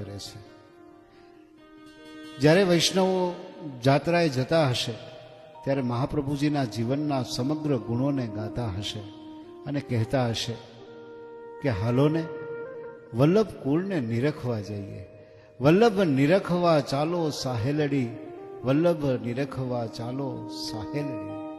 કરે છે. જ્યારે વૈષ્ણવો જાત્રાએ જતા હશે, ત્યારે મહાપ્રભુજીના જીવનના સમગ્ર ગુણોને ગાતા હશે અને કહેતા હશે કે હાલોને વલ્લભ કુળને નિરખવા જઈએ. વલ્લભ નિરખવા ચાલો સાહેલડી, વલ્લભ નિરખવા ચાલો સાહેલડી.